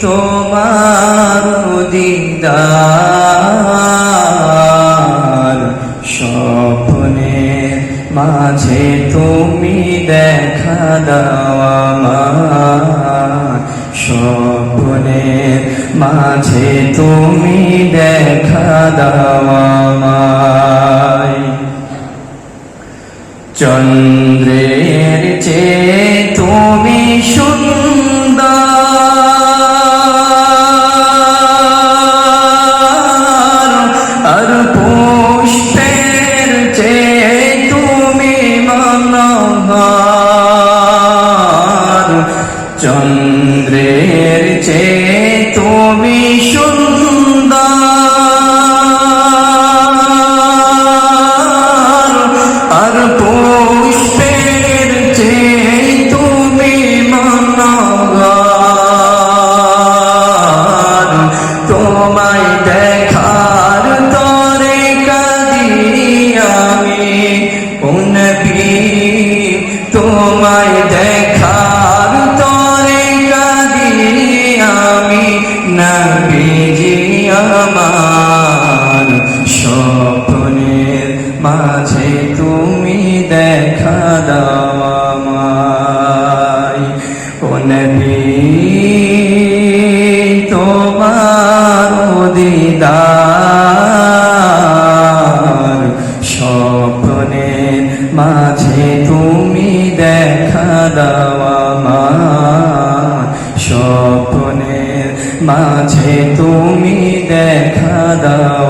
তোমার দিদার স্বপ্নের মাঝে তুমি দেখা দাও আমার। স্বপ্নের মাঝে তুমি দেখা দাও আমায়। চন্দ্রের চেয়ে তুমি সুন্দর। আর পুষ্পের তুমি মনোহর তোমায় দেখার তরে কাঁদি আমি। তোমায় নবীজি আমার স্বপ্নের মাঝে। মাঝে তুমি দেখা দাও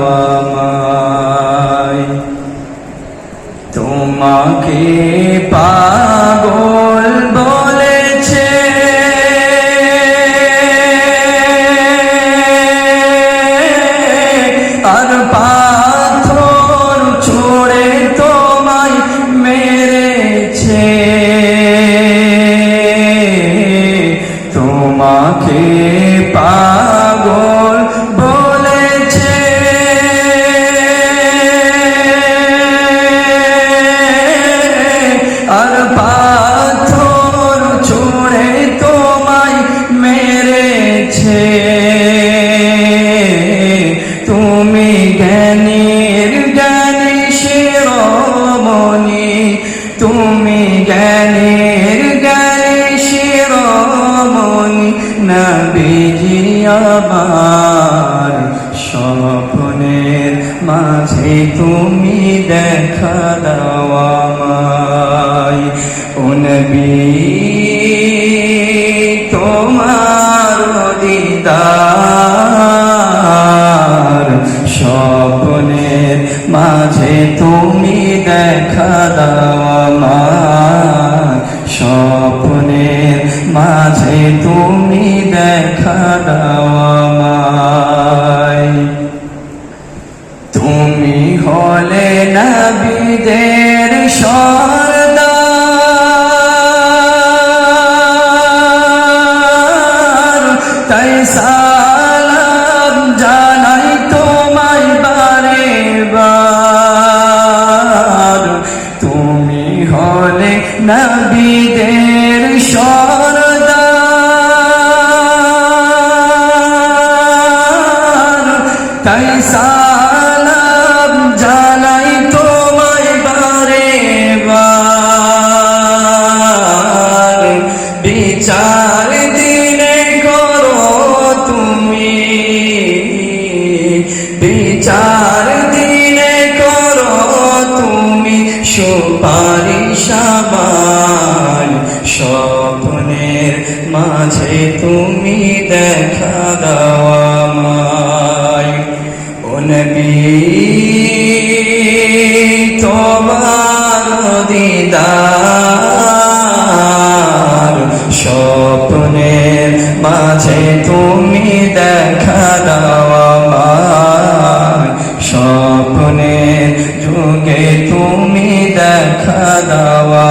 নবীজি আমার স্বপ্নের মাঝে তুমি দেখা দাও আমায়। ও তোমার দিদার স্বপ্নের মাঝে তুমি দেখা দাও মাঝে তুমি দেখা দাও আমায়। তুমি হলে নবীদের সরদার। তাই সালাম জানাই তোমায় বারে বার তুমি হলে নবীদের সরদার স্বপ্নের মাঝে তুমি দেখা দাও আমায়। ও তোমার দিদার স্বপ্নের মাঝে তুমি দেখা দাও আমায়। স্বপ্নের যুগে তুমি দাও